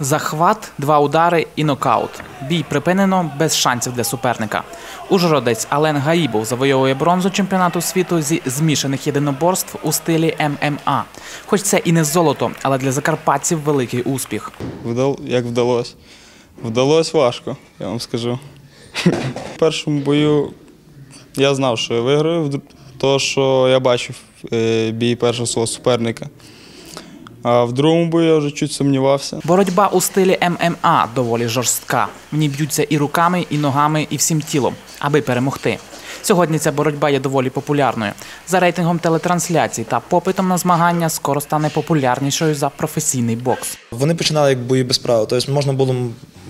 Захват, два удари і нокаут. Бій припинено без шансів для суперника. Ужгородець Ален Гаїбов завойовує бронзу чемпіонату світу зі змішаних єдиноборств у стилі ММА. Хоч це і не золото, але для закарпатців великий успіх. Вдал... Як вдалося? Вдалося важко, я вам скажу. В першому бою я знав, що я виграю, вд- то що я бачив е, бій першого свого суперника. А в другому бою я вже чуть сумнівався. Боротьба у стилі ММА доволі жорстка. В ній б'ються і руками, і ногами, і всім тілом, аби перемогти. Сьогодні ця боротьба є доволі популярною. За рейтингом телетрансляцій та попитом на змагання скоро стане популярнішою за професійний бокс. Вони починали як бої без правил, тобто можна було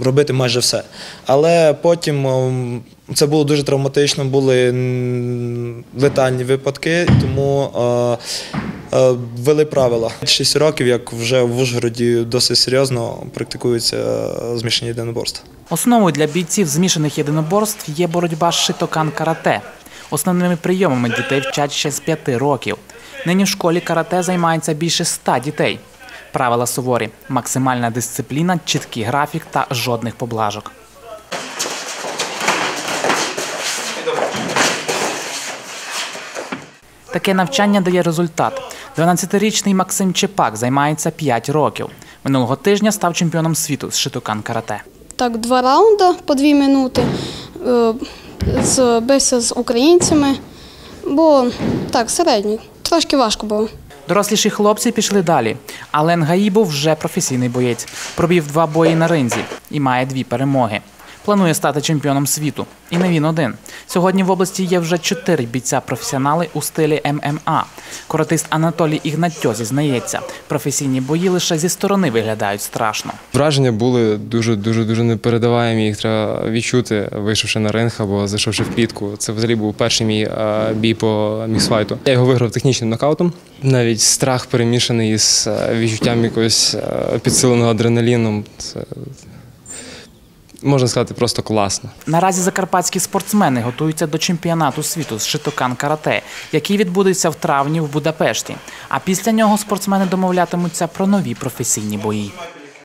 робити майже все. Але потім ем, це було дуже травматично, були м, летальні випадки, тому е, ввели правила. Шість років, як вже в Ужгороді досить серйозно практикуються е, змішані єдиноборства. Основою для бійців змішаних єдиноборств є боротьба з шитокан карате. Основними прийомами дітей вчать ще з п'яти років. Нині в школі карате займається більше ста дітей. Правила суворі, максимальна дисципліна, чіткий графік та жодних поблажок. Таке навчання дає результат. 12-річний Максим Чепак займається 5 років. Минулого тижня став чемпіоном світу з шитокан карате. Так, два раунди по дві минути. Е, Бився з українцями. Бо так, середній. Трошки важко було. Доросліші хлопці пішли далі. Ален Гаїбов вже професійний боєць. Пробів два бої на ринзі і має дві перемоги. Планує стати чемпіоном світу. І не він один. Сьогодні в області є вже чотири бійця-професіонали у стилі ММА. Коротист Анатолій Ігнатьо зізнається, професійні бої лише зі сторони виглядають страшно. Враження були дуже дуже дуже непередаваємі. Їх треба відчути, вийшовши на ринг або зайшовши в клітку. Це взагалі був перший мій е, бій по міксфайту. Я його виграв технічним нокаутом. Навіть страх перемішаний з е, відчуттям якогось е, підсиленого адреналіном. Можна сказати, просто класно. Наразі закарпатські спортсмени готуються до чемпіонату світу з шитокан карате, який відбудеться в травні в Будапешті. А після нього спортсмени домовлятимуться про нові професійні бої.